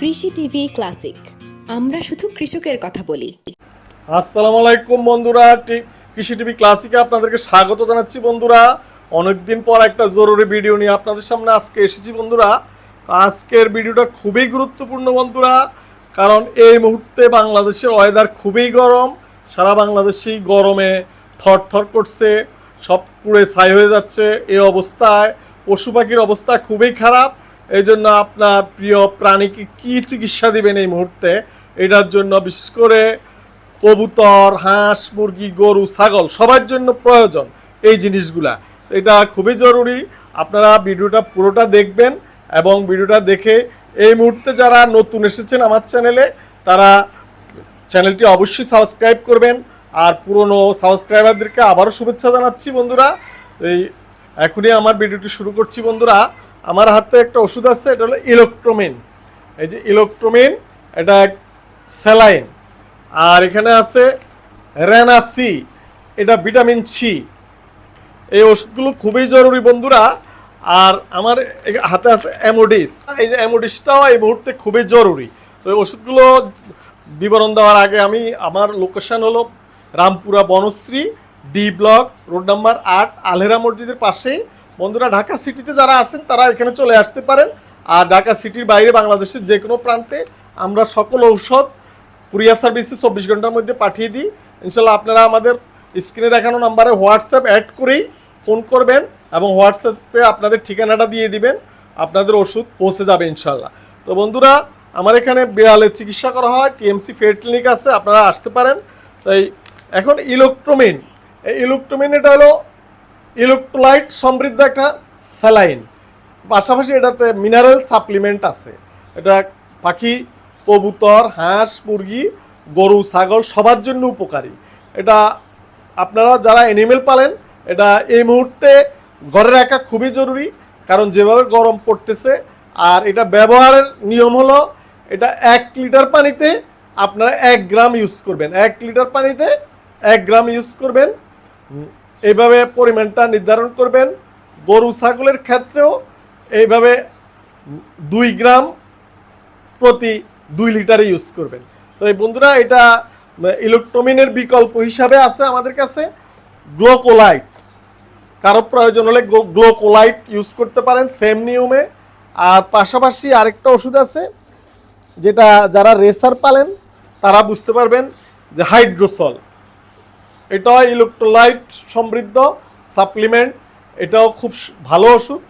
কৃষি TV classic. আমরা শুধু কৃষকের কথা বলি। আসসালামু আলাইকুম বন্ধুরা কৃষি টিভি ক্লাসিকে আপনাদেরকে স্বাগত জানাচ্ছি বন্ধুরা। অনেকদিন পর একটা জরুরি ভিডিও নিয়ে আপনাদের সামনে আজকে এসেছি বন্ধুরা। আজকের ভিডিওটা খুবই গুরুত্বপূর্ণ বন্ধুরা, কারণ এই মুহূর্তে বাংলাদেশের ওয়েদার খুবই গরম। সারা বাংলাদেশেই গরমে থরথর করছে, সব পুড়ে ছাই হয়ে যাচ্ছে। এই অবস্থায় পশু পাখির অবস্থা খুবই খারাপ। এই জন্য আপনার প্রিয় প্রাণীকে কী চিকিৎসা দিবেন এই মুহূর্তে? এটার জন্য বিশেষ করে কবুতর, হাঁস, মুরগি, গরু, ছাগল, সবার জন্য প্রয়োজন এই জিনিসগুলা। এটা খুবই জরুরি। আপনারা ভিডিওটা পুরোটা দেখবেন এবং ভিডিওটা দেখে এই মুহূর্তে যারা নতুন এসেছেন আমার চ্যানেলে, তারা চ্যানেলটি অবশ্যই সাবস্ক্রাইব করবেন। আর পুরনো সাবস্ক্রাইবারদেরকে আবারও শুভেচ্ছা জানাচ্ছি বন্ধুরা। এই এখনই আমার ভিডিওটি শুরু করছি বন্ধুরা। আমার হাতে একটা ওষুধ আছে, এটা হলো ইলেকট্রোমিন। এই যে ইলেকট্রোমিন, এটা এক স্যালাইন। আর এখানে আছে রেনা সি এটা ভিটামিন সি। এই ওষুধগুলো খুবই জরুরি বন্ধুরা। আর আমার হাতে আছে অ্যামোডিস। এই যে অ্যামোডিসটাও এই মুহূর্তে খুবই জরুরি। তো এই ওষুধগুলো বিবরণ দেওয়ার আগে আমি, আমার লোকেশন হলো Rampura Banasree, D block, road number আট, আলহেরা মসজিদের পাশে বন্ধুরা, ঢাকা সিটিতে যারা আছেন, তারা এখানে চলে আসতে পারেন। আর ঢাকা সিটির বাইরে বাংলাদেশের যে কোনো প্রান্তে আমরা সকল ঔষধ কুরিয়ার সার্ভিসে চব্বিশ ঘণ্টার মধ্যে পাঠিয়ে দিই। ইনশাল্লাহ আপনারা আমাদের স্ক্রিনে দেখানো নাম্বারে হোয়াটসঅ্যাপ অ্যাড করেই ফোন করবেন এবং হোয়াটসঅ্যাপে আপনাদের ঠিকানাটা দিয়ে দিবেন। আপনাদের ওষুধ পৌঁছে যাবে ইনশাল্লাহ। তো বন্ধুরা, আমার এখানে বিড়ালের চিকিৎসা করা হয়, টিএমসি ফেড ক্লিনিক আছে, আপনারা আসতে পারেন। তাই এখন ইলেকট্রোমিন। এই ইলেকট্রোমিন এটা হলো ইলেকট্রোলাইট সমৃদ্ধ একটা স্যালাইন। পাশাপাশি এটাতে মিনারেল সাপ্লিমেন্ট আছে। এটা পাখি, কবুতর, হাঁস, মুরগি, গরু, ছাগল সবার জন্য উপকারী। এটা আপনারা যারা অ্যানিমেল পালেন, এটা এই মুহূর্তে ঘরে রাখা খুবই জরুরি। কারণ যেভাবে গরম পড়তেছে, আর এটা ব্যবহারের নিয়ম হলো, এটা এক লিটার পানিতে আপনারা এক গ্রাম ইউজ করবেন। এক লিটার পানিতে এক গ্রাম ইউজ করবেন। এইভাবে পরিমাণটা নির্ধারণ করবেন। গরু, ছাগলের ক্ষেত্রেও এইভাবে দুই গ্রাম প্রতি দুই লিটারে ইউজ করবেন। তো এই বন্ধুরা, এটা ইলেকট্রোমিনের বিকল্প হিসাবে আছে আমাদের কাছে। গ্লোকোলাইট, কারও প্রয়োজন হলে গ্লোকোলাইট ইউজ করতে পারেন সেম নিয়মে। আর পাশাপাশি আরেকটা ওষুধ আছে, যেটা যারা রেসার পালেন, তারা বুঝতে পারবেন যে হাইড্রোসল এটা ইলেকট্রোলাইট সমৃদ্ধ, সাপ্লিমেন্ট, এটাও খুব ভালো ওষুধ।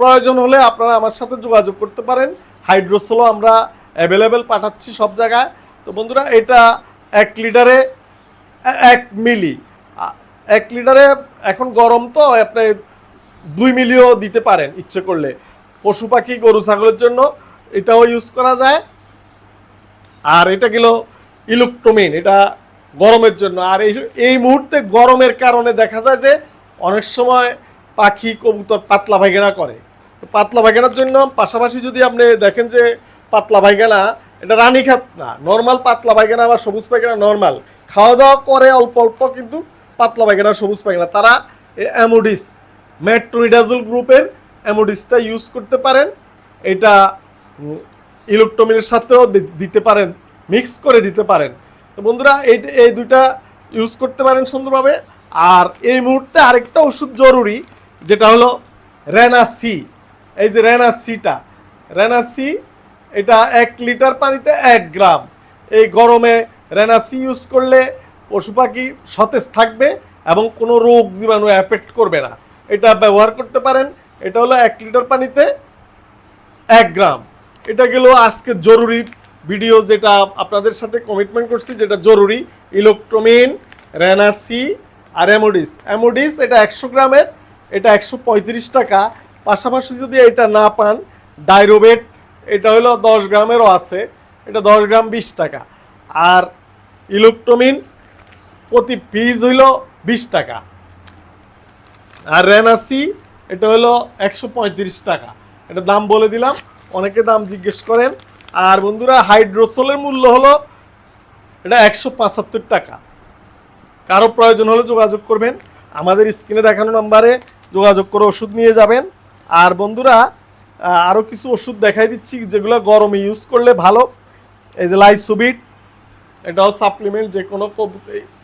প্রয়োজন হলে আপনারা আমার সাথে যোগাযোগ করতে পারেন। হাইড্রোসলও আমরা অ্যাভেলেবেল পাঠাচ্ছি সব জায়গায়। তো বন্ধুরা, এটা এক লিটারে এক মিলি। এক লিটারে এখন গরম তো, আপনি দুই মিলিও দিতে পারেন ইচ্ছে করলে। পশু পাখি, গরু, ছাগলের জন্য এটাও ইউজ করা যায়। আর এটা গেল ইলেকট্রোমিন, এটা গরমের জন্য। আর এই এই মুহূর্তে গরমের কারণে দেখা যায় যে অনেক সময় পাখি কবুতর পাতলা পায়খানা করে। তো পাতলা পায়খানার জন্য পাশাপাশি যদি আপনি দেখেন যে পাতলা পায়খানা, এটা রানী খাত না নর্মাল পাতলা পায়খানা বা সবুজ পায়খানা নর্মাল খাওয়া দাওয়া করে অল্প অল্প কিন্তু পাতলা পায়খানা, সবুজ পায়খানা। তারা অ্যামোডিস মেট্রোনিডাজল গ্রুপের অ্যামোডিসটা ইউজ করতে পারেন। এটা ইলেকট্রোমিনের সাথেও দিতে পারেন মিক্স করে দিতে পারেন। তো বন্ধুরা, এই এই দুইটা ইউজ করতে পারেন সুন্দরভাবে। আর এই মুহূর্তে আরেকটা ওষুধ জরুরি, যেটা হলো রেনাসি এই যে রেনাসিটা রেনাসি এটা এক লিটার পানিতে এক গ্রাম। এই গরমে রেনাসি ইউজ করলে পশু পাখি সতেজ থাকবে এবং কোনো রোগ জীবাণু অ্যাফেক্ট করবে না। এটা ব্যবহার করতে পারেন, এটা হলো এক লিটার পানিতে এক গ্রাম। এটা গেল আজকে জরুরি ভিডিও যেটা আপনাদের সাথে কমিটমেন্ট করছি, যেটা জরুরি, ইলেকট্রোমিন, রেনাসি আর অ্যামোডিস। অ্যামোডিস এটা একশো গ্রামের, এটা একশো পঁয়ত্রিশ টাকা। পাশাপাশি যদি এটা না পান, ডাইরোবেট, এটা হলো দশ গ্রামেরও আছে, এটা দশ গ্রাম বিশ টাকা। আর ইলেকট্রোমিন প্রতি পিস হইল বিশ টাকা। আর রেনাসি, এটা হলো একশো পঁয়ত্রিশ টাকা। এটা দাম বলে দিলাম, অনেকে দাম জিজ্ঞেস করেন। আর বন্ধুরা হাইড্রোসোলের মূল্য হলো এটা একশো পঁচাত্তর টাকা। কারও প্রয়োজন হলে যোগাযোগ করবেন। আমাদের স্ক্রিনে দেখানো নাম্বারে যোগাযোগ করে ওষুধ নিয়ে যাবেন। আর বন্ধুরা আরও কিছু ওষুধ দেখাই দিচ্ছি যেগুলো গরমে ইউজ করলে ভালো। এই যে লাইসোবিট, এটাও সাপ্লিমেন্ট যে কোনো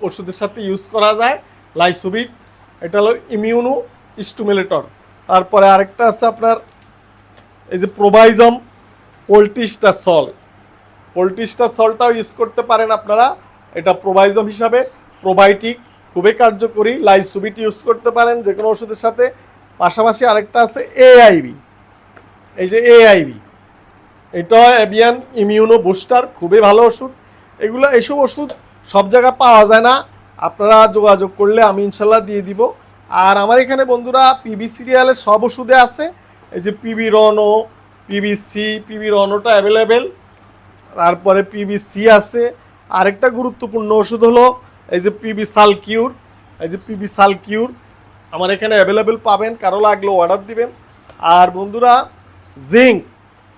ওষুধের সাথে ইউজ করা যায়। লাইসোবিট, এটা হলো ইমিউনো স্টুমুলেটর তারপরে আরেকটা আছে আপনার, এই যে প্রোভাইজম পোলট্রিস্টা সল। পোলট্রিস্টা সলটাও ইউজ করতে পারেন আপনারা। এটা প্রোভাইজম হিসাবে প্রোবায়োটিক খুবই কার্যকরী লাইসোবিট ইউজ করতে পারেন যে কোনো ওষুধের সাথে। পাশাপাশি আরেকটা আছে এআইবি এই যে এআইবি এটা এভিয়ান ইমিউনো বুস্টার খুবই ভালো ওষুধ। এগুলো এইসব ওষুধ সব জায়গায় পাওয়া যায় না। আপনারা যোগাযোগ করলে আমি ইনশাল্লাহ দিয়ে দিব। আর আমার এখানে বন্ধুরা পিবি সিরিয়ালের সব ওষুধে আছে। এই যে পিবি রনো পিবিসি পিবি রনোটা অ্যাভেলেবেল তারপরে পিবিসি আছে। আরেকটা গুরুত্বপূর্ণ ওষুধ হলো এই যে পিবি সালকিউর এই যে পিবি সালকিউর আমার এখানে অ্যাভেলেবেল পাবেন, কারও লাগলে অর্ডার দিবেন। আর বন্ধুরা জিঙ্ক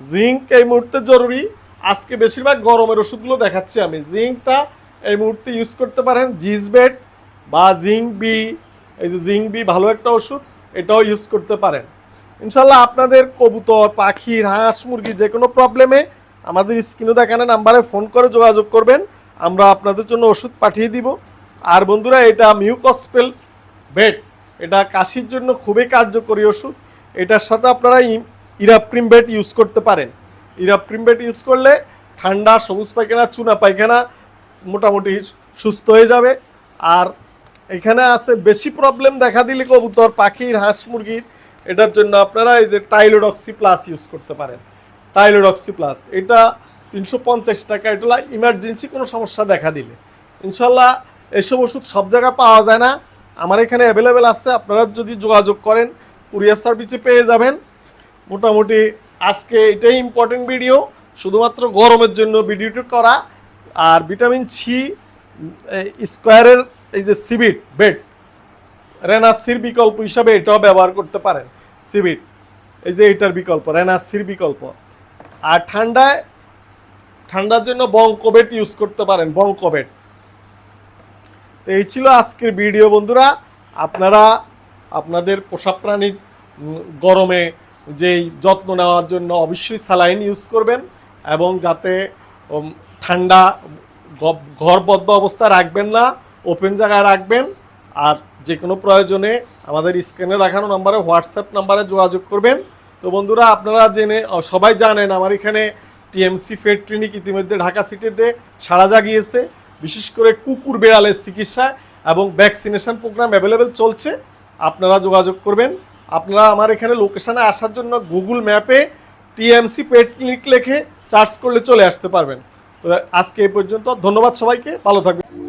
জিঙ্ক এই মুহূর্তে জরুরি। আজকে বেশিরভাগ গরমের ওষুধগুলো দেখাচ্ছি আমি। জিঙ্কটা এই মুহূর্তে ইউজ করতে পারেন জিজবেট বা জিঙ্ক বি এই যে জিঙ্ক বি ভালো একটা ওষুধ, এটাও ইউজ করতে পারেন। ইনশাল্লাহ আপনাদের কবুতর পাখির হাঁস, মুরগি যে কোনো প্রবলেমে আমাদের স্ক্রিনে দেখানো নাম্বারে ফোন করে যোগাযোগ করবেন। আমরা আপনাদের জন্য ওষুধ পাঠিয়ে দিব। আর বন্ধুরা, এটা মিউকসপেল বেড এটা কাশির জন্য খুবই কার্যকরী ওষুধ। এটার সাথে আপনারা ইরাপ্রিম বেড ইউজ করতে পারেন। ইরাপ্রিম বেড ইউজ করলে ঠান্ডা, সবুজ পায়খানা, চুনা পায়খানা মোটামুটি সুস্থ হয়ে যাবে। আর এখানে আছে বেশি প্রবলেম দেখা দিলে কবুতর, পাখির, হাঁস, মুরগির এটার জন্য আপনারা এই যে টাইলোডক্সি প্লাস ইউজ করতে পারেন। টাইলোডক্সি প্লাস, এটা তিনশো পঞ্চাশ টাকা, এটা ইমার্জেন্সি কোনো সমস্যা দেখা দিলে। ইনশাল্লাহ এসব ওষুধ সব জায়গায় পাওয়া যায় না। আমার এখানে অ্যাভেলেবেল আছে, আপনারা যদি যোগাযোগ করেন কুরিয়ার সার্ভিসে পেয়ে যাবেন। মোটামুটি আজকে এটাই ইম্পর্টেন্ট ভিডিও শুধুমাত্র গরমের জন্য ভিডিওটি করা। আর ভিটামিন সি স্কোয়ারের এই যে সিবিট বেড রেনাসির বিকল্প হিসাবে এটাও ব্যবহার করতে পারেন সিবিট এই যে এটার বিকল্প রেনাসির বিকল্প। আর ঠান্ডায়, ঠান্ডার জন্য বঙ্কবেট ইউজ করতে পারেন বঙ্কবেট তো এই ছিল আজকের ভিডিও বন্ধুরা। আপনারা, আপনাদের পোষা প্রাণীর গরমে যেই যত্ন নেওয়ার জন্য অবশ্যই স্যালাইন ইউজ করবেন এবং যাতে ঠান্ডা ঘরবদ্ধ অবস্থা রাখবেন না, ওপেন জায়গায় রাখবেন। আর যে কোনো প্রয়োজনে আমাদের স্ক্রিনে দেখানো নাম্বারে, হোয়াটসঅ্যাপ নাম্বারে যোগাযোগ করবেন। তো বন্ধুরা, আপনারা জেনে সবাই জানেন, আমার এখানে টিএমসি ফেড ক্লিনিক ইতিমধ্যে ঢাকা সিটিতে সাড়া জাগিয়েছে। বিশেষ করে কুকুর বেড়ালের চিকিৎসা এবং ভ্যাকসিনেশন প্রোগ্রাম অ্যাভেলেবেল চলছে। আপনারা যোগাযোগ করবেন। আপনারা আমার এখানে লোকেশানে আসার জন্য গুগল ম্যাপে টিএমসি পেড ক্লিনিক লিখে চার্জ করলে চলে আসতে পারবেন। তো আজকে এই পর্যন্ত, ধন্যবাদ সবাইকে, ভালো থাকবেন।